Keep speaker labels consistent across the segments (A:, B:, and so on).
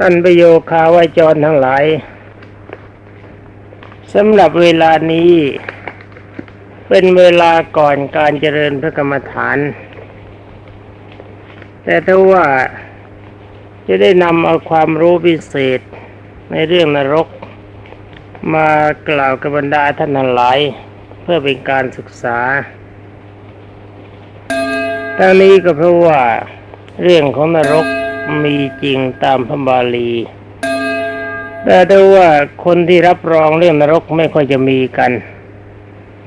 A: ท่านประโยคาวาจรทั้งหลายสำหรับเวลานี้ เป็นเวลาก่อนการเจริญพระกรรมฐาน แต่ถ้าว่าจะได้นำเอาความรู้พิเศษในเรื่องนรก มากล่าวกับบรรดาท่านทั้งหลาย เพื่อเป็นการศึกษาทั้งนี้ก็เพราะว่าเรื่องของนรก มีจริงตามพระบาลี แต่ถ้ว่าคนที่รับรองเรื่องนรกไม่ค่อยจะมีกัน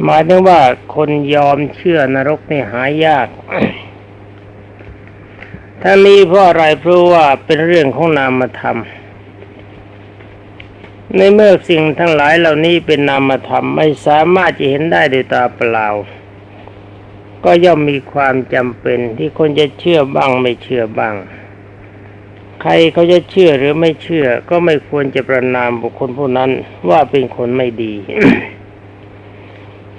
A: หมายถึงว่าคนยอมเชื่อนรกนี่หายากทั้งนี้เพราะอะไรเพราะว่าเป็นเรื่องของนามธรรมในเมื่อสิ่งทั้งหลายเหล่านี้เป็นนามธรรมไม่สามารถจะเห็นได้ด้วยตาเปล่า ก็ย่อมมีความจำเป็นที่คนจะเชื่อบ้างไม่เชื่อบ้าง ใครเขาจะเชื่อหรือไม่เชื่อ ก็ไม่ควรจะประนามบุคคลผู้นั้นว่าเป็นคนไม่ดี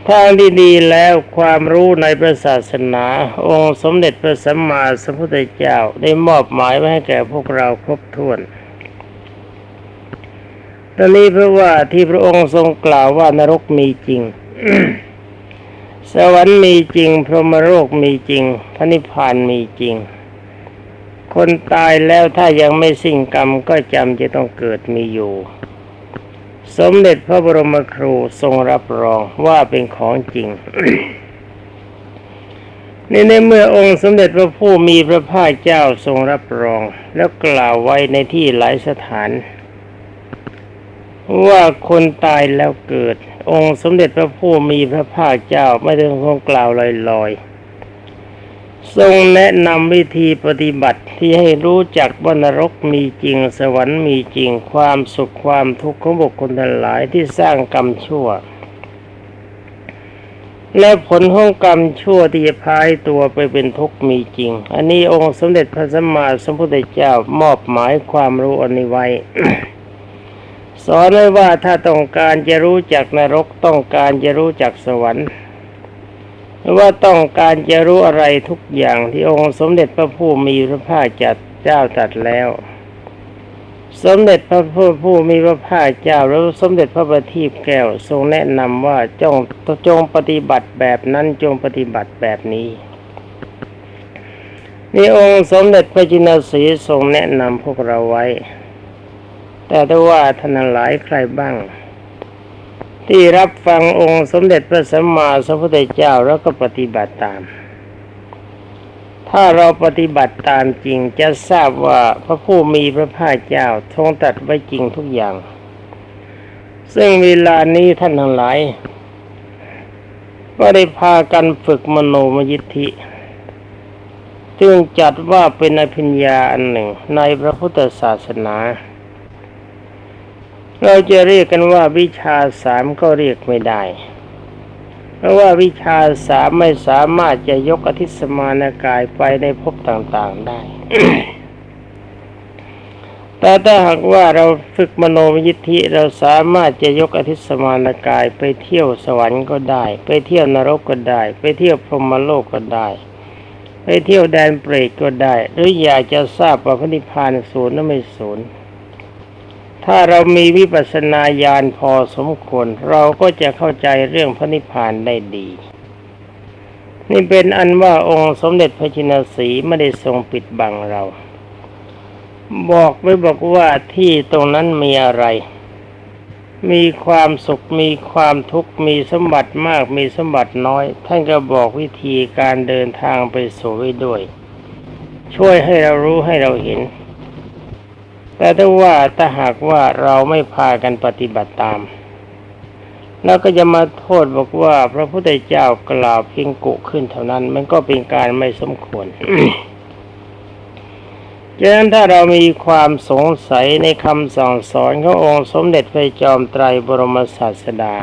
A: ทางที่ดีแล้วความรู้ในพระศาสนา องค์สมเด็จพระสัมมาสัมพุทธเจ้าได้มอบหมายไว้ให้แก่พวกเราครบถ้วนตอนนี้เพราะว่าที่พระองค์ทรงกล่าวว่านรกมีจริง สวรรค์มีจริง พรหมโลกมีจริงพระนิพพานมีจริง คนตายแล้วถ้ายังไม่สิ้นกรรมก็จำจะต้องเกิดมีอยู่ สมเด็จพระบรมครูทรงรับรองว่าเป็นของจริงนี่ในเมื่อองค์สมเด็จพระผู้มีพระภาคเจ้าทรงรับรอง แล้วกล่าวไว้ในที่หลายสถาน ว่าคนตายแล้วเกิด องค์สมเด็จพระผู้มีพระภาคเจ้าไม่ได้ทรงกล่าวลอยๆ ทรงแนะนำวิธีปฏิบัติที่ให้รู้จักว่านรกมีจริง สวรรค์มีจริงความสุขความทุกข์ของบุคคลทั้งหลายที่สร้างกรรมชั่ว และผลของกรรมชั่วที่พายตัวไปเป็นทุกข์มีจริง อันนี้องค์สมเด็จพระสัมมาสัมพุทธเจ้ามอบหมายความรู้อันนี้ไว้สอนไว้ว่าถ้าต้องการจะรู้จักนรกต้องการจะรู้จักสวรรค์ ว่าต้องการจะรู้อะไรทุกอย่างที่องค์สมเด็จพระผู้มีพระภาคจัดเจ้าตัดแล้ว สมเด็จพระผู้ผู้มีพระภาคเจ้าแล้วสมเด็จพระบัณฑิตแก้วทรงแนะนำว่าจงจงปฏิบัติแบบนั้นจงปฏิบัติแบบนี้นี่องค์สมเด็จพระจินสีทรงแนะนำพวกเราไว้ แต่ถ้าว่าท่านหลายใครบ้าง ที่รับฟังองค์สมเด็จพระสัมมาสัมพุทธเจ้าแล้วก็ปฏิบัติตาม ถ้าเราปฏิบัติตามจริงจะทราบว่าพระผู้มีพระภาคเจ้าทรงตัดไว้จริงทุกอย่าง ซึ่งเวลานี้ท่านทั้งหลาย ก็ได้พากันฝึกมโนมยิทธิจึงจัดว่าเป็นอภิญญาอันหนึ่งในพระพุทธศาสนา เราจะเรียกกันว่าวิชาสามก็เรียกไม่ได้ เพราะว่าวิชาสามไม่สามารถจะยกอธิสมานกายไปในภพต่างๆได้ แต่ถ้าหากว่าเราฝึกมโนมยิทธิเราสามารถจะยกอธิสมานกายไปเที่ยวสวรรค์ก็ได้ ไปเที่ยวนรกก็ได้ ไปเที่ยวพรหมโลกก็ได้ไปเที่ยวแดนเปรตก็ได้ หรืออยากจะทราบว่าพระนิพพานศูนย์หรือไม่ศูนย์ ถ้าเรามีวิปัสสนาญาณพอสมควร เราก็จะเข้าใจเรื่องพระนิพพานได้ดี นี่เป็นอันว่าองค์สมเด็จพระจินสีไม่ได้ทรงปิดบังเรา บอกไว้บอกว่าที่ตรงนั้นมีอะไร มีความสุขมีความทุกข์มีสมบัติมากมีสมบัติน้อย ท่านก็บอกวิธีการเดินทางไปสู่ไว้ด้วย ช่วยให้เรารู้ให้เราเห็น แต่ถ้าว่าถ้าหากว่าเราไม่พากันปฏิบัติตาม แล้วก็จะมาโทษบอกว่า พระพุทธเจ้ากล่าวเพียงกุขึ้นเท่านั้น มันก็เป็นการไม่สมควรฉะนั้นถ้าเรามีความสงสัยในคำสั่งสอนขององค์สมเด็จพระจอมไตรบรมศาสดา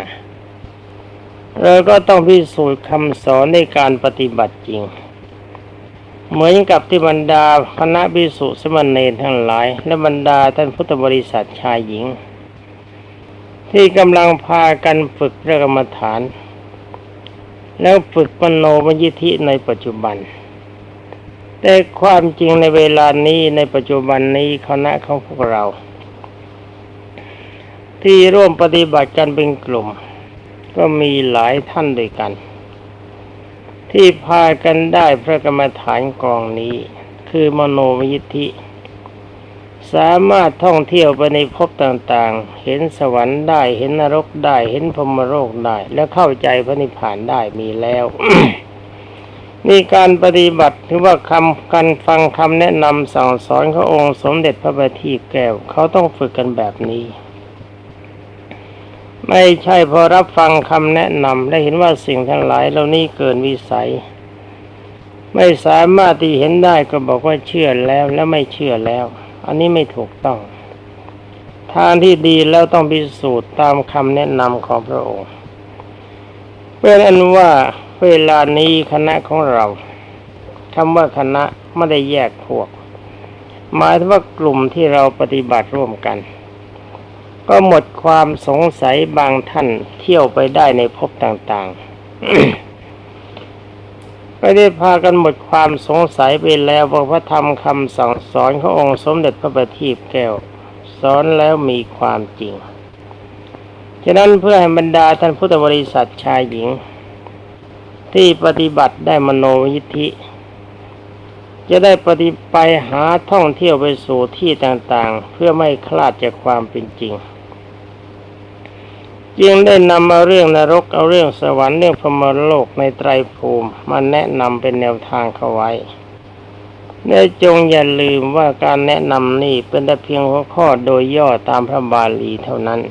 A: เราก็ต้องพิสูจน์คำสอนในการปฏิบัติจริง เหมือนกับที่บรรดาคณะบิสุสมณเณรทั้งหลาย และบรรดาท่านพุทธบริษัทชายหญิง ที่กำลังพากันฝึกรกรรมฐาน แล้วฝึกมโนมยิธิในปัจจุบัน แต่ความจริงในเวลานี้ในปัจจุบันนี้คณะของพวกเรา ที่ร่วมปฏิบัติกันเป็นกลุ่ม ก็มีหลายท่านด้วยกัน ที่พากันได้พระกรรมฐานกองนี้ คือมโนมยิทธิ สามารถท่องเที่ยวไปในภพต่างๆ เห็นสวรรค์ได้เห็นนรกได้เห็นพรมโลกได้ และเข้าใจพระนิพพานได้มีแล้วนี่การปฏิบัติถือว่าคำการฟังคำแนะนำสั่งสอนขององค์สมเด็จพระบัณฑิตแก้วเขาต้องฝึกกันแบบนี้ ไม่ใช่พอรับฟังคำแนะนำและเห็นว่าสิ่งทั้งหลายเหล่านี้เกินวิสัย ไม่สามารถที่เห็นได้ก็บอกว่าเชื่อแล้วและไม่เชื่อแล้ว อันนี้ไม่ถูกต้อง ทางที่ดีแล้วต้องพิสูจน์ตามคำแนะนำของพระองค์เป็นอันว่าเวลานี้คณะของเราคำว่าคณะไม่ได้แยกพวก หมายถึงว่ากลุ่มที่เราปฏิบัติร่วมกัน ก็หมดความสงสัยบางท่านเที่ยวไปได้ในภพต่างๆ ไม่ได้พากันหมดความสงสัยไปแล้วว่าพระธรรมคำสั่งสอนขององค์สมเด็จพระบัณฑิตแก้ว สอนแล้วมีความจริง ฉะนั้นเพื่อให้บรรดาท่านพุทธบริษัทชายหญิง ที่ปฏิบัติได้มโนยิธิจะได้ปฏิไปหาท่องเที่ยวไปสู่ที่ต่างๆ เพื่อไม่คลาดจากความเป็นจริง จึงได้นำมาเรื่องนรกเอาเรื่องสวรรค์เรื่องพรหมโลกในไตรภูมิมาแนะนำเป็นแนวทางเข้าไว้และจงอย่าลืมว่าการแนะนำนี่เป็นแต่เพียงหัวข้อโดยย่อตามพระบาลีเท่านั้น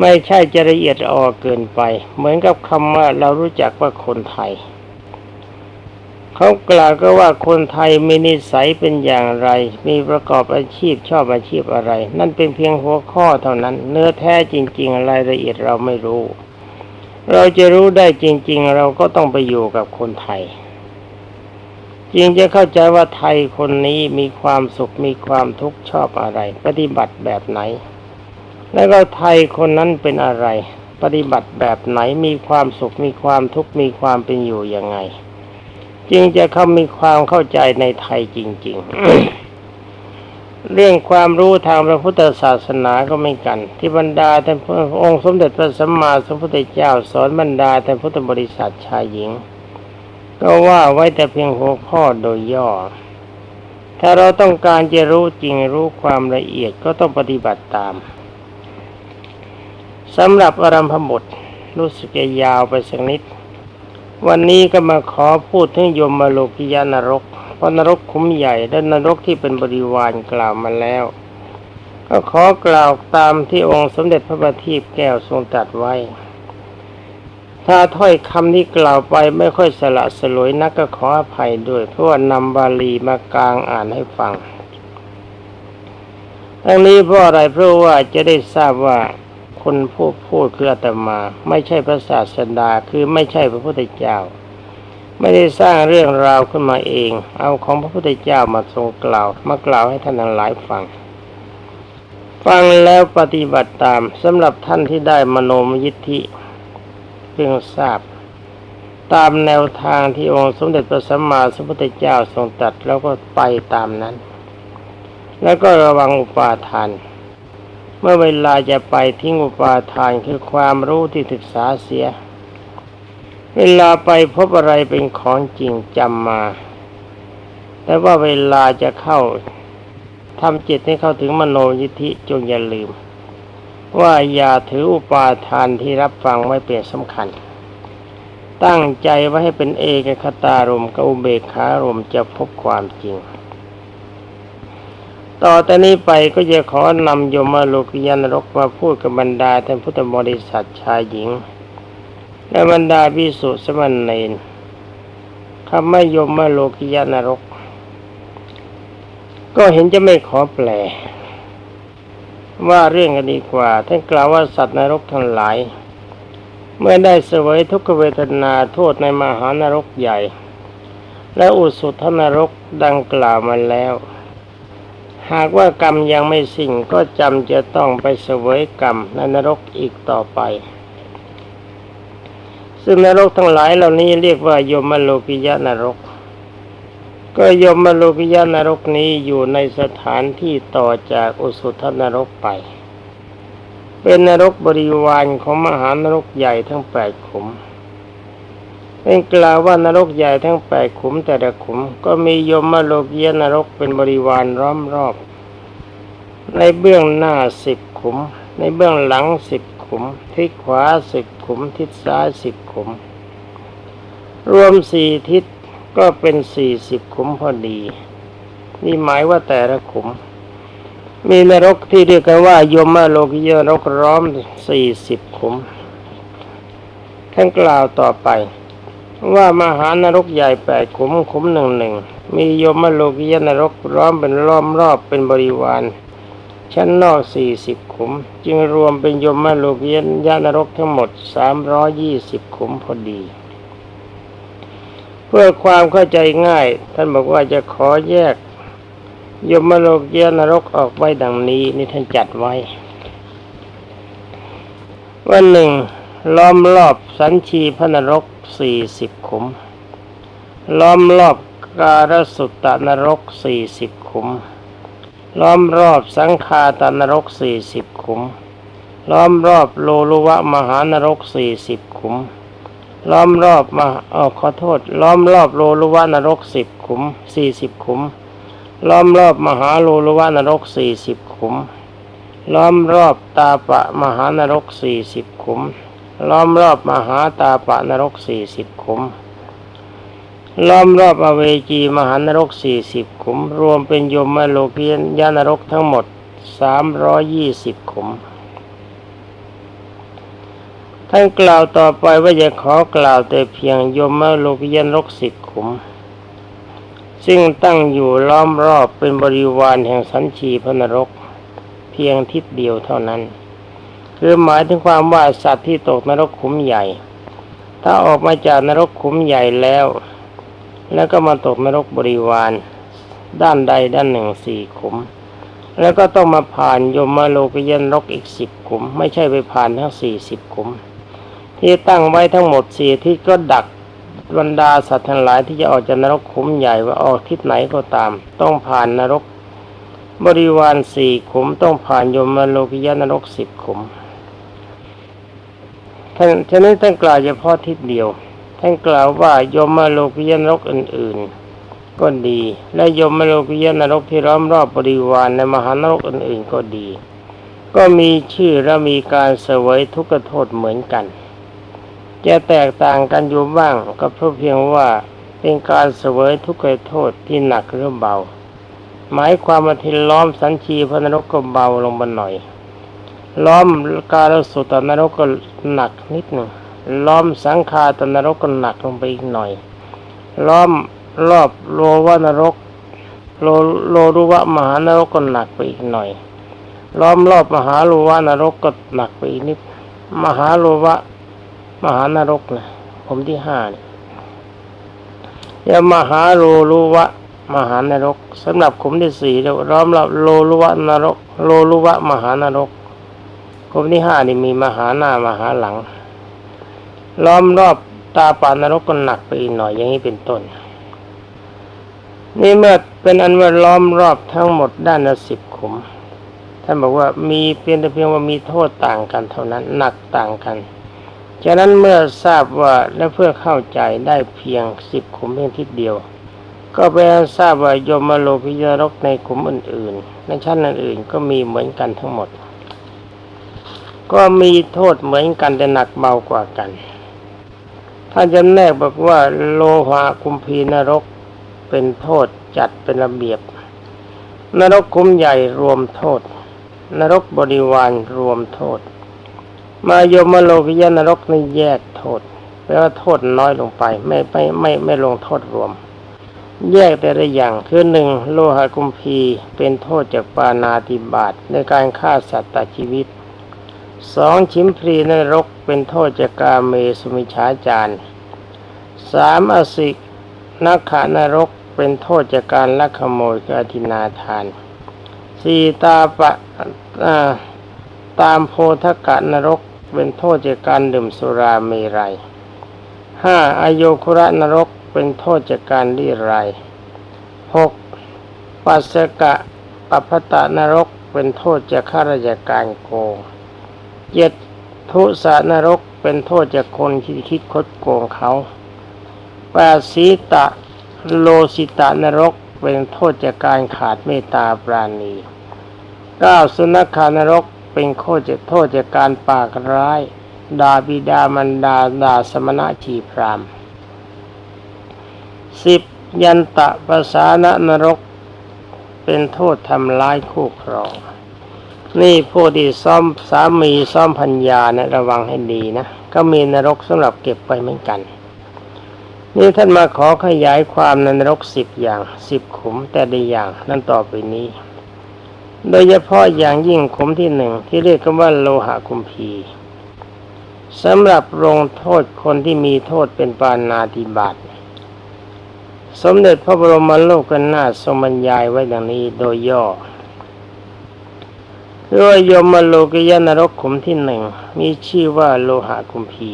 A: ไม่ใช่จะละเอียดอ่อเกินไป เหมือนกับคำว่าเรารู้จักว่าคนไทย เขากล่าวก็ว่าคนไทยมีนิสัยเป็นอย่างไร มีประกอบอาชีพชอบอาชีพอะไร นั่นเป็นเพียงหัวข้อเท่านั้น เนื้อแท้จริง ๆ รายละเอียดเราไม่รู้ เราจะรู้ได้จริง ๆ เราก็ต้องไปอยู่กับคนไทยจึงจะเข้าใจว่าไทยคนนี้มีความสุขมีความทุกข์ชอบอะไร ปฏิบัติแบบไหน แล้วก็ไทยคนนั้นเป็นอะไร ปฏิบัติแบบไหนมีความสุขมีความทุกข์มีความเป็นอยู่ยังไง จึงจะเขามีความเข้าใจในไทยจริง ๆ เรื่องความรู้ทางพระพุทธศาสนาก็ไม่กัน ที่บรรดาท่านพระองค์สมเด็จพระสัมมาสัมพุทธเจ้าสอนบรรดาท่านพุทธบริษัทชายหญิง ก็ว่าไว้แต่เพียงหัวข้อโดยย่อ ถ้าเราต้องการจะรู้จริงรู้ความละเอียดก็ต้องปฏิบัติตามสำหรับอารัมพบทรู้สึกจะยาวไปสักนิด วันนี้ก็มาขอพูดถึงยมมาโลกิยานรก เพราะนรกคุ้มใหญ่และนรกที่เป็นบริวารกล่าวมาแล้ว ก็ขอกล่าวตามที่องค์สมเด็จพระบัณฑิตแก้วทรงตรัสไว้ ถ้าถ้อยคำที่กล่าวไปไม่ค่อยสละสลวยนักก็ขออภัยด้วย เพราะว่านำบาลีมากลางอ่านให้ฟัง ทั้งนี้เพราะอะไรเพราะว่าจะได้ทราบว่า คนผู้พูดคืออาตมา ไม่ใช่พระศาสดาคือไม่ใช่พระพุทธเจ้า ไม่ได้สร้างเรื่องราวขึ้นมาเอง เอาของพระพุทธเจ้ามาทรงกล่าว มากล่าวให้ท่านทั้งหลายฟัง ฟังแล้วปฏิบัติตามสำหรับท่านที่ได้มโนมยิทธิเพียงทราบ ตามแนวทางที่องค์สมเด็จพระสัมมาสัมพุทธเจ้าทรงตรัสแล้วก็ไปตามนั้น แล้วก็ระวังอุปาทาน เมื่อเวลาจะไปทิ้งอุปาทานคือความรู้ที่ศึกษาเสีย เวลาไปพบอะไรเป็นของจริงจำมา แต่ว่าเวลาจะเข้าทำจิตให้เข้าถึงมโนยิธิจงอย่าลืม ว่าอย่าถืออุปาทานที่รับฟังไว้เป็นสำคัญ ตั้งใจไว้ให้เป็นเอกคตารมกับอุเบกขารมจะพบความจริง ต่อแต่นี้ไปก็จะขอนำโยมโลกิยานรกมาพูดกับบรรดาท่านพุทธบริษัทชายหญิง และบรรดาพิสุสมณเณรคำไม่ยมโลกิยานรก ก็เห็นจะไม่ขอแปล ว่าเรื่องกันดีกว่า ท่านกล่าวว่าสัตว์นรกทั้งหลาย เมื่อได้เสวยทุกขเวทนาโทษในมหานรกใหญ่ และอุสุทนรกดังกล่าวมาแล้ว หากว่ากรรมยังไม่สิ้นก็จำจะต้องไปเสวยกรรมในนรกอีกต่อไป ซึ่งนรกทั้งหลายเหล่านี้เรียกว่ายมโลกิยะนรก ก็ยมโลกิยานรกนี้อยู่ในสถานที่ต่อจากอุสุทนรกไป เป็นนรกบริวารของมหานรกใหญ่ทั้งแปดขุม เป็นกล่าวว่านรกใหญ่ทั้งแปดขุมแต่ละขุม ก็มียมโลกิยนรกเป็นบริวารล้อมรอบ ในเบื้องหน้าสิบขุม ในเบื้องหลังสิบขุม ทิศขวาสิบขุม ทิศซ้ายสิบขุม รวมสี่ทิศก็เป็นสี่สิบขุมพอดีนี่หมายว่าแต่ละขุม มีนรกที่เรียกกันว่ายมโลกิยนรกร้อมสี่สิบขุมท่านกล่าวต่อไป ว่ามหานรกใหญ่แปดขุมขุมหนึ่งหนึ่งมียมโลกิยนรกร้อมเป็นล้อมรอบเป็นบริวาร ชั้นนอกสี่สิบขุม จึงรวมเป็นยมโลกิยนรกทั้งหมดสามร้อยี่สิบขุมพอดี เพื่อความเข้าใจง่าย ท่านบอกว่าจะขอแยก ยมโลกยนรกออกไว้ดังนี้ นี่ท่านจัดไว้วันหนึ่ง ล้อมรอบสันชีพนรกสี่สิบขุม ล้อมรอบการสุตตนรกสี่สิบขุม ล้อมรอบสังคาตนรกสี่สิบขุม ล้อมรอบโลลุวะมหานรกสี่สิบขุม ล้อมรอบมาเออขอโทษ ล้อมรอบโลลุวะนรกสิบขุมสี่สิบขุม ล้อมรอบมหาโลลุวะนรกสี่สิบขุม ล้อมรอบตาปะมหานรกสี่สิบขุม ล้อมรอบมหาตาปะนรกสี่สิบขุม ล้อมรอบอเวจีมหานรกสี่สิบขุม รวมเป็นยมโลกียนยานรกทั้งหมดสามร้อยยี่สิบขุม ท่านกล่าวต่อไปว่าจะขอกล่าวแต่เพียงยมโลกียนรกสิบขุม ซึ่งตั้งอยู่ล้อมรอบเป็นบริวารแห่งสันชีพระนรก เพียงทิศเดียวเท่านั้น คือหมายถึงความว่าสัตว์ที่ตกนรกขุมใหญ่ ถ้าออกมาจากนรกขุมใหญ่แล้ว แล้วก็มาตกนรกบริวาร ด้านใดด้านหนึ่งสี่ขุม แล้วก็ต้องมาผ่านยมโลกยันรกอีกสิบขุม ไม่ใช่ไปผ่านทั้งสี่สิบขุม ที่ตั้งไว้ทั้งหมดสี่ที่ก็ดักบรรดาสัตว์ทั้งหลายที่จะออกจากนรกขุมใหญ่ว่าออกทิศไหนก็ตาม ต้องผ่านนรก บริวารสี่ขุมต้องผ่านยมโลกิยนรกสิบขุม ท่านฉะนั้นท่านกล่าวเฉพาะทิศเดียว ท่านกล่าวว่ายมมาโลกิยนรกอื่น ๆ ก็ดี และยมมาโลกิยนรกที่ล้อมรอบบริวารในมหานรกอื่น ๆ ก็ดี ก็มีชื่อและมีการเสวยทุกขโทษเหมือนกัน จะแตกต่างกันอยู่บ้างก็เพราะเพียงว่าเป็นการเสวยทุกขโทษที่หนักหรือเบา หมายความว่าที่ล้อมสันชีพระนรกก็เบาลงมาหน่อย ล้อมการสุตนรกก็หนักนิดหนึ่งล้อมสังคาตนรกก็หนักลงไปอีกหน่อย ล้อมรอบโลวานรกโลโลรุวะมหานรกก็หนักไปอีกหน่อย ล้อมรอบมหาโลวานรกก็หนักไปอีกนิด มหาโลวะมหานรกนะผมที่ห้าเนี่ยยมหาโลรุวะมหานรกสำหรับขุมที่สี่เรียกว่าล้อมรอบโลรุวะนรก โลรุวะมหานรก ขุมที่ห้านี่มีมหาหน้ามหาหลัง ล้อมรอบตาปานรกก็หนักไปอีกหน่อยอย่างนี้เป็นต้น นี่เมื่อเป็นอันว่าล้อมรอบทั้งหมดด้านละสิบขุมท่านบอกว่ามีเพียงแต่เพียงว่ามีโทษต่างกันเท่านั้นหนักต่างกันฉะนั้นเมื่อทราบว่าและเพื่อเข้าใจได้เพียงสิบขุมเพียงทิศเดียว ก็ไปทราบว่ายมโลกิยรกในขุมอื่นๆในชั้นอื่นๆก็มีเหมือนกันทั้งหมด ก็มีโทษเหมือนกันแต่หนักเบากว่ากัน ถ้าจะแนกบอกว่าโลหะคุมพีนรกเป็นโทษจัดเป็นระเบียบ นรกคุ้มใหญ่รวมโทษ นรกบริวารรวมโทษ มายมโลกิยนรกนี่แยกโทษแปลว่าโทษน้อยลงไป ไม่ไม่ไม่ไม่ลงโทษรวม แยกแต่ละอย่างคือหนึ่งโลหะกุมพีเป็นโทษจากปานาติบาตในการฆ่าสัตว์ตัดชีวิต สองชิมพรีนรกเป็นโทษจากกาเมสุมิชาจารสามอสิกนักขานรกเป็นโทษจากการลักขโมยกอธินาทานสี่ตาปะาตามโพธกะนรกเป็นโทษจากการดื่มสุราเมรัยห้าอโยคุระนรกเป็นโทษจากการรีไรหกปัสสกะปัพพตะนรกเป็นโทษจากข้าราชการโกง เจ็ดทุสานรกเป็นโทษจากคนที่คิดคดโกงเขาแปดสีตะโลสิตะนรกเป็นโทษจากการขาดเมตตาปราณีเก้าสุนัขานรกเป็นโทษจากโทษจากการปากร้ายดาบิดามันดาดาสมณะชีพรามสิบยันตะภาษานนรก เป็นโทษทำร้ายคู่ครอง นี่ผู้ที่ซ่อมสามีซ่อมพัญญานะระวังให้ดีนะ ก็มีนรกสำหรับเก็บไปเหมือนกัน นี่ท่านมาขอขยายความในนรกสิบอย่างสิบขุมแต่ละอย่างนั่นต่อไปนี้ โดยเฉพาะอย่างยิ่งขุมที่หนึ่งที่เรียกกันว่าโลหะคุมพีสำหรับลงโทษคนที่มีโทษเป็นปานาติบาตสมเด็จพระบรมโลกนาถทรงบรรยายไว้ดังนี้โดยย่อ เรือยมโลกิยนรกขุมที่หนึ่งมีชื่อว่าโลหะคุมพี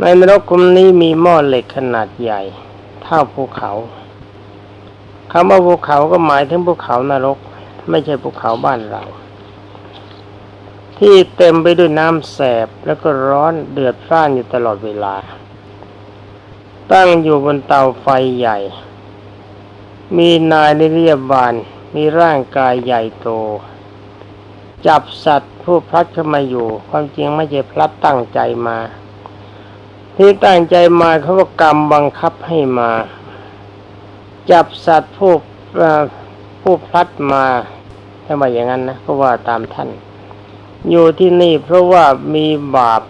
A: ในนรกขุมนี้มีหม้อเหล็กขนาดใหญ่เท่าภูเขาคำว่าภูเขาก็หมายถึงภูเขานรก ไม่ใช่ภูเขาบ้านเรา ที่เต็มไปด้วยน้ำแสบแล้วก็ร้อนเดือดร่านอยู่ตลอดเวลา ตั้งอยู่บนเตาไฟใหญ่ มีนายในิรยาบาลมีร่างกายใหญ่โต จับสัตว์ผู้พลัดเข้ามาอยู่ ความจริงไม่ใช่พลัดตั้งใจมา ที่ตั้งใจมาเขาก็กรรมบังคับให้มา จับสัตว์ผู้ผู้พลัดมาถ้าว่าอย่างนั้นนะก็ว่าตามท่าน อยู่ที่นี่เพราะว่ามีบาป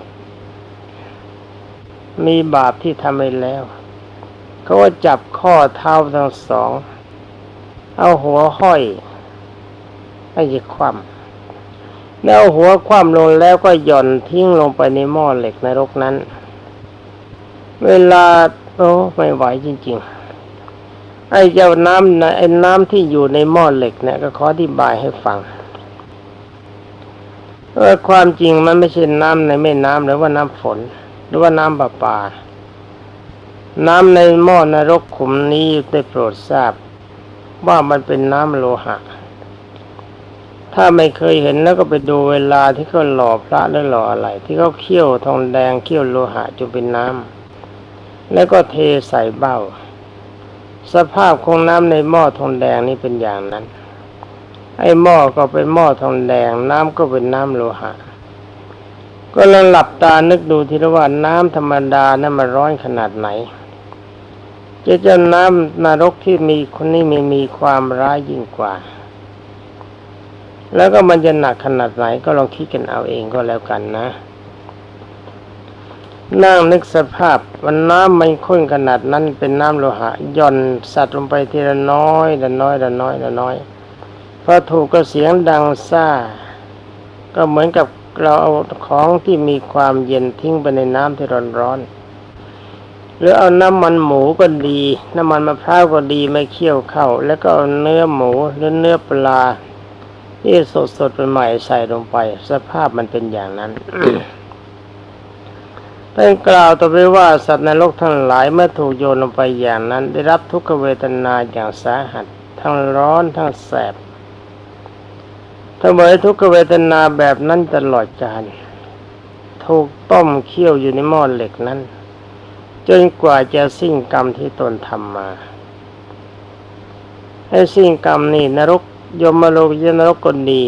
A: มีบาปที่ทำไปแล้วเขาก็จับข้อเท้าทั้งสอง เอาหัวห้อยให้ยึดคว่ำ แล้วหัวคว่ำลงแล้วก็หย่อนทิ้งลงไปในหม้อเหล็กนรกนั้น เวลาโอ้ไม่ไหวจริง ๆ ไอ้เจ้าน้ำนะไอ้น้ำที่อยู่ในหม้อเหล็กเนี่ยก็ขออธิบายให้ฟังว่าความจริงมันไม่ใช่น้ำในแม่น้ำหรือว่าน้ำฝน หรือว่าน้ำประปา น้ำในหม้อนรกขุมนี้ได้โปรดทราบ ว่ามันเป็นน้ำโลหะ ถ้าไม่เคยเห็นแล้วก็ไปดูเวลาที่เขาหล่อพระหรือหล่ออะไร ที่เขาเคี่ยวทองแดงเคี่ยวโลหะจนเป็นน้ำแล้วก็เทใส่เบ้า สภาพของน้ำในหม้อทองแดงนี่เป็นอย่างนั้น ไอ้หม้อก็เป็นหม้อทองแดง น้ำก็เป็นน้ำโลหะ ก็ลองหลับตานึกดูทีละว่าน้ำธรรมดานั้นมันร้อนขนาดไหนจะจะน้ำนรกที่มีคนนี้ไมีมีความร้ายยิ่งกว่า แล้วก็มันจะหนักขนาดไหนก็ลองคิดกันเอาเองก็แล้วกันนะ นั่งนึกสภาพมันน้ำมันข้นขนาดนั้นเป็นน้ำโลหะหย่อนสัตว์ลงไปทีละน้อยละน้อยละน้อยละน้อยพอถูกก็เสียงดังซ่า ก็เหมือนกับเราเอาของที่มีความเย็นทิ้งไปในน้ำที่ร้อนๆหรือเอาน้ำมันหมูก็ดี น้ำมันมะพร้าวก็ดีไม่เคี่ยวเข้า แล้วก็เอาเนื้อหมูหรือเนื้อปลา ที่สดๆใหม่ใส่ลงไป สภาพมันเป็นอย่างนั้นท่านกล่าวต่อไปว่าสัตว์ในโลกทั้งหลายเมื่อถูกโยนลงไปอย่างนั้น ได้รับทุกขเวทนาอย่างสาหัส ทั้งร้อนทั้งแสบถ้าเมื่อทุกขเวทนาแบบนั้นตลอดกาลถูกต้มเคี่ยวอยู่ในหม้อเหล็กนั้น จนกว่าจะสิ้นกรรมที่ตนทำมา ให้สิ้นกรรมนี่นรก ยมโลกยนรกก็ดี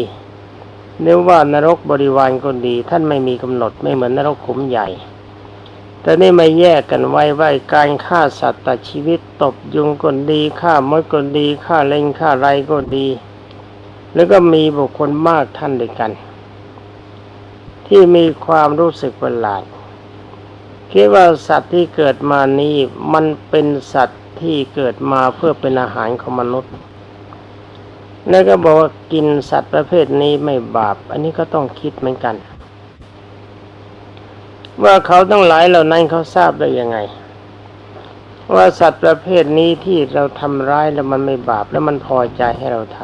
A: หรือว่านรกบริวารก็ดี ท่านไม่มีกำหนดไม่เหมือนนรกขุมใหญ่ แต่นี่มาแยกกันไว้ว่าการฆ่าสัตว์ตัดชีวิตตบยุงก็ดีฆ่ามดก็ดีฆ่าเล็งฆ่าไรก็ดี แล้วก็มีบุคคลมากท่านด้วยกัน ที่มีความรู้สึกประหลาดคิดว่าสัตว์ที่เกิดมานี้มันเป็นสัตว์ที่เกิดมาเพื่อเป็นอาหารของมนุษย์ แล้วก็บอกว่ากินสัตว์ประเภทนี้ไม่บาป อันนี้ก็ต้องคิดเหมือนกัน ว่าเขาต้องหลายเหล่านั้นเขาทราบได้ยังไง ว่าสัตว์ประเภทนี้ที่เราทำร้ายแล้วมันไม่บาปแล้วมันพอใจให้เราท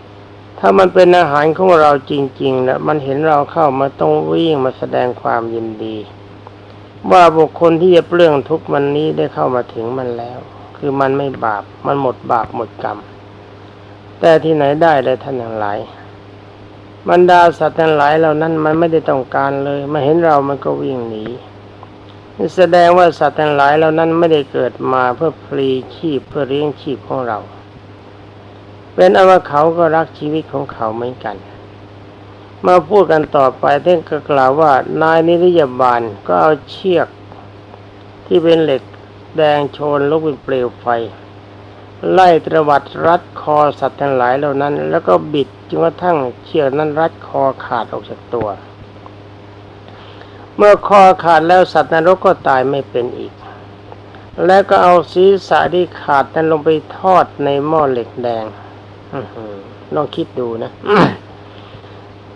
A: ำถ้ามันเป็นอาหารของเราจริงๆนะมันเห็นเราเข้ามาต้องวิ่งมาแสดงความยินดี ว่าบุคคลที่จะเปลื้องทุกมันนี้ได้เข้ามาถึงมันแล้ว คือมันไม่บาปมันหมดบาปหมดกรรม แต่ที่ไหนได้เลยท่านทั้งหลายบรรดาสัตว์ทั้งหลายเหล่านั้นมันไม่ได้ต้องการเลยมาเห็นเรามันก็วิ่งหนีแสดงว่าสัตว์ทั้งหลายเหล่านั้นไม่ได้เกิดมาเพื่อพลีชีพเพื่อเลี้ยงชีพของเรา เป็นอว่าเขาก็รักชีวิตของเขาเหมือนกัน มาพูดกันต่อไปท่านก็กล่าวว่านายนิรยาบาลก็เอาเชือกที่เป็นเหล็กแดงโชนลุกเป็นเปลวไฟ ไล่ตรวัดรัดคอสัตว์ทั้งหลายเหล่านั้น แล้วก็บิดจนกระทั่งเชือกนั้นรัดคอขาดออกจากตัว เมื่อคอขาดแล้วสัตว์นรกก็ตายไม่เป็นอีก แล้วก็เอาศีรษะที่ขาดนั้นลงไปทอดในหม้อเหล็กแดงต้อหือลองคิดดูนะ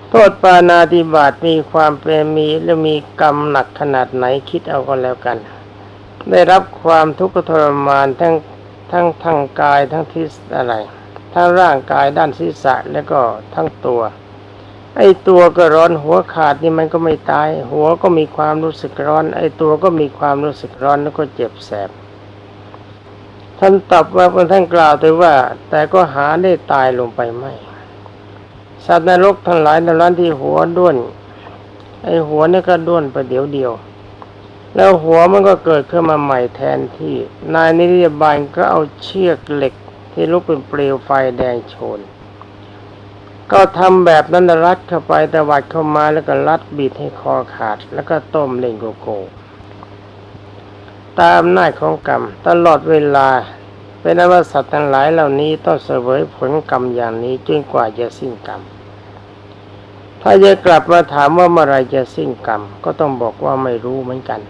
A: โทษปานาติบาตมีความเป็นมีและมีกรรมหนักขนาดไหนคิดเอาก็แล้วกัน ได้รับความทุกข์ทรมานทั้ง ทั้งทางกายทั้งที่อะไรทั้งร่างกายด้านศีรษะแล้วก็ทั้งตัว ไอ้ตัวก็ร้อนหัวขาดนี่มันก็ไม่ตาย หัวก็มีความรู้สึกร้อน ไอ้ตัวก็มีความรู้สึกร้อนแล้วก็เจ็บแสบท่านตอบว่าท่านกล่าวแต่ว่า แต่ก็หาได้ตายลงไปไม่สัตว์นรกทั้งหลายในร้านที่หัวด้วนไอ้หัวนี่ก็ด้วนไปเดี๋ยวเดียว แล้วหัวมันก็เกิดขึ้นมาใหม่แทนที่ นายนิรบาลก็เอาเชือกเหล็กที่ลุกเป็นเปลวไฟแดงโชน ก็ทำแบบนั้นรัดเข้าไปตวัดเข้ามาแล้วก็รัดบีดให้คอขาด แล้วก็ต้มเล่งโกโก้ตามหน้าของกรรม ตลอดเวลา เป็นอวสัตว์ทั้งหลายเหล่านี้ต้องเสวยผลกรรมอย่างนี้จนกว่าจะสิ้นกรรม ถ้าจะกลับมาถามว่าเมื่อไรจะสิ้นกรรม ก็ต้องบอกว่าไม่รู้เหมือนกัน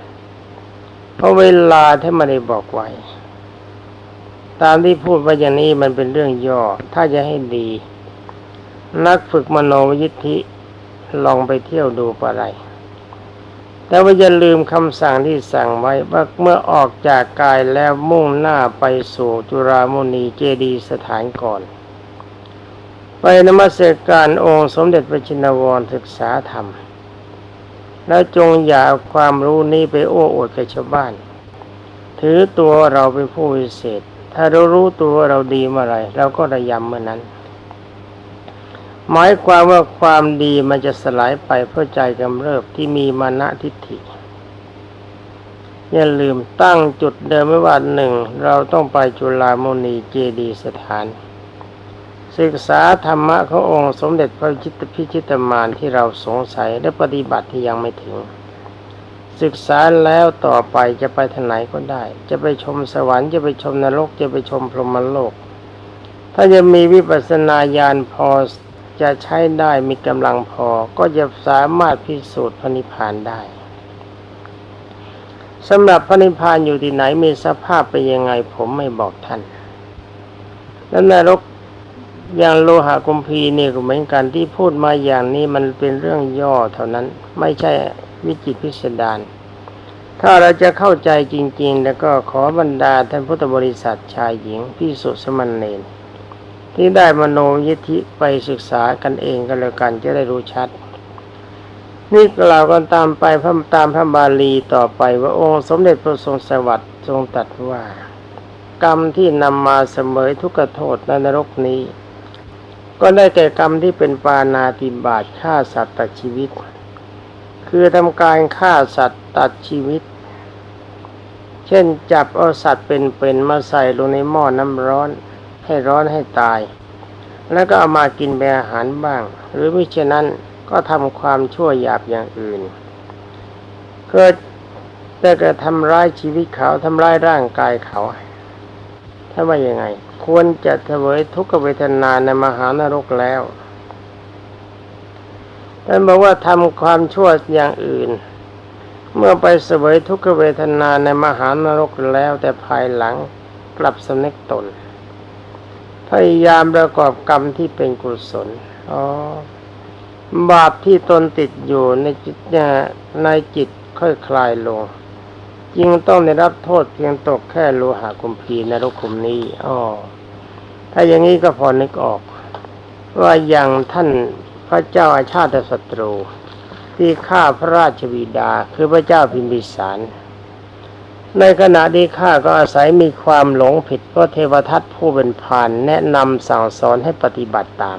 A: เพราะเวลาที่ไม่ได้บอกไว้ ตามที่พูดว่าอย่างนี้มันเป็นเรื่องย่อ ถ้าจะให้ดี นักฝึกมโนวิยิทธิลองไปเที่ยวดูปะไร แต่ว่าอย่าลืมคำสั่งที่สั่งไว้ว่าเมื่อออกจากกายแล้วมุ่งหน้าไปสู่จุรามุนีเจดีสถานก่อน ไปนมัสการองค์สมเด็จพระชินวรศึกษาธรรม แล้วจงอย่าเอาความรู้นี้ไปโอ้อวดกับชาวบ้าน ถือตัวเราเป็นผู้วิเศษ ถ้าเรารู้ตัวเราดีเมื่อไรเราก็ระยำเมื่อนั้น หมายความว่าความดีมันจะสลายไปเพราะใจกำเริบที่มีมานะทิฏฐิอย่าลืมตั้งจุดเดิมไว้ว่าหนึ่งเราต้องไปจุฬามณีเจดีสถาน ศึกษาธรรมะขององค์สมเด็จพระจิตพิชิตมารที่เราสงสัยและปฏิบัติที่ยังไม่ถึง ศึกษาแล้วต่อไปจะไปทางไหนก็ได้ จะไปชมสวรรค์จะไปชมนรกจะไปชมพรหมโลก ถ้าจะมีวิปัสสนาญาณพอจะใช้ได้มีกำลังพอก็จะสามารถพิสูจน์พระนิพพานได้สำหรับพระนิพพานอยู่ที่ไหนมีสภาพเป็นยังไงผมไม่บอกท่านแล้วนรก อย่างโลหะกุมพีนี่ก็เหมือนกันที่พูดมาอย่างนี้มันเป็นเรื่องย่อเท่านั้นไม่ใช่วิจิตพิสดารถ้าเราจะเข้าใจจริง ๆ แล้วก็ขอบรรดาท่านพุทธบริษัทชายหญิงพิสุสมณเณรที่ได้มโนยิธิไปศึกษากันเองกันแล้วกันจะได้รู้ชัด นี่กล่าวกันตามไปพระตามพระบาลีต่อไปว่าองค์สมเด็จพระทรงสวัสดิ์ทรงตรัสว่า กรรมที่นำมาเสมอทุกขโทษในนรกนี้ ก็ได้แก่กรรมที่เป็นปานาติบาตฆ่าสัตว์ตัดชีวิต คือทำการฆ่าสัตว์ตัดชีวิต เช่นจับเอาสัตว์เป็นๆมาใส่ลงในหม้อน้ำร้อน ให้ร้อนให้ตาย แล้วก็เอามากินเป็นอาหารบ้าง หรือมิฉะนั้นก็ทำความชั่วหยาบอย่างอื่นเกิดแต่กระทำร้ายชีวิตเขาทำร้ายร่างกายเขาถ้าว่ายังไง ควรจะเสวยทุกขเวทนาในมหานรกแล้วท่านบอกว่าทำความชั่วอย่างอื่น เมื่อไปเสวยทุกขเวทนาในมหานรกแล้วแต่ภายหลังกลับสำนึกตน พยายามประกอบกรรมที่เป็นกุศลอ๋อบาปที่ตนติดอยู่ในจิตในจิตค่อยคลายลง จึงต้องได้รับโทษเพียงตกแค่โลหะกุมพีนรกขุมนี้อ๋อถ้าอย่างนี้ก็พอนึกออก ว่าอย่างท่านพระเจ้าอาชาติศัตรู ที่ฆ่าพระราชบิดาคือพระเจ้าพิมพิสาร ในขณะที่ข้าก็อาศัยมีความหลงผิดเพราะเทวทัตผู้เป็นพานแนะนำสั่งสอนให้ปฏิบัติตาม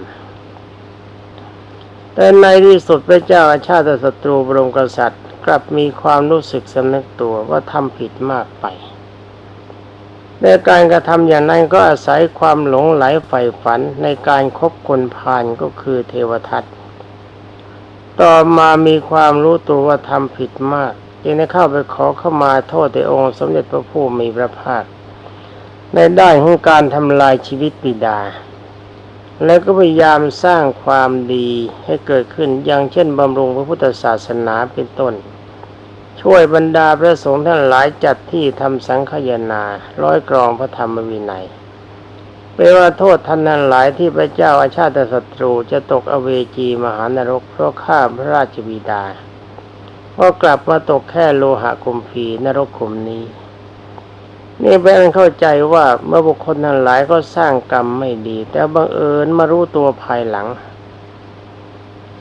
A: แต่ในที่สุดพระเจ้าอาชาติศัตรูบรมกษัตริย์ กลับมีความรู้สึกสำนึกตัวว่าทำผิดมากไปในการกระทำอย่างนั้นก็อาศัยความหลงไหลใฝ่ฝันในการคบคนพาลก็คือเทวทัตต่อมามีความรู้ตัวว่าทำผิดมากจึงได้เข้าไปขอเข้ามาโทษในองค์สมเด็จพระผู้มีพระภาค ในด้านของการทำลายชีวิตบิดา แล้วก็พยายามสร้างความดีให้เกิดขึ้นอย่างเช่นบำรุงพระพุทธศาสนาเป็นต้น ช่วยบรรดาพระสงฆ์ท่านหลายจัดที่ทำสังฆยนาร้อยกรองพระธรรมวินัยเปลว่าโทษท่านนั้นหลายที่พระเจ้าอาชาติศัตรูจะตกอเวจีมหานรกเพราะฆ่าพระราชบิดาพอกลับมาตกแค่โลหะคุมพีนรกขุมนี้ นี่เป็นเข้าใจว่าเมื่อบุคคลทั้งหลายก็สร้างกรรมไม่ดี แต่บังเอิญมารู้ตัวภายหลัง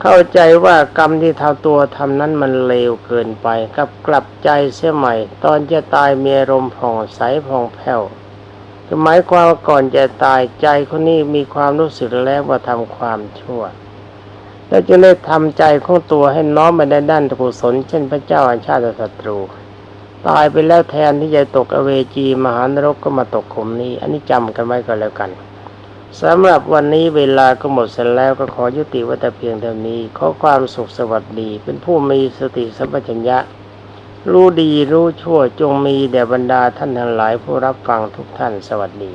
A: เข้าใจว่ากรรมที่ทำตัวทำนั้นมันเลวเกินไปกับกลับใจเสียใหม่ ตอนจะตายมีอารมณ์ผ่องใสผ่องแผ้วคือหมายความว่าก่อนจะตายใจคนนี้มีความรู้สึกแล้วว่าทำความชั่วแล้วจึงได้ทำใจของตัวให้น้อมไปในด้านกุศลเช่นพระเจ้าอาชาติศัตรู ตายไปแล้วแทนที่จะตกอเวจีมหานรกก็มาตกขุมนี้ อันนี้จำกันไว้ก็แล้วกัน สำหรับวันนี้เวลาก็หมดเสร็จแล้วก็ขอยุติไว้แต่เพียงเท่านี้ ขอความสุขสวัสดีเป็นผู้มีสติสัมปชัญญะ รู้ดีรู้ชั่วจงมีแด่บรรดาท่านทั้งหลายผู้รับฟังทุกท่านสวัสดี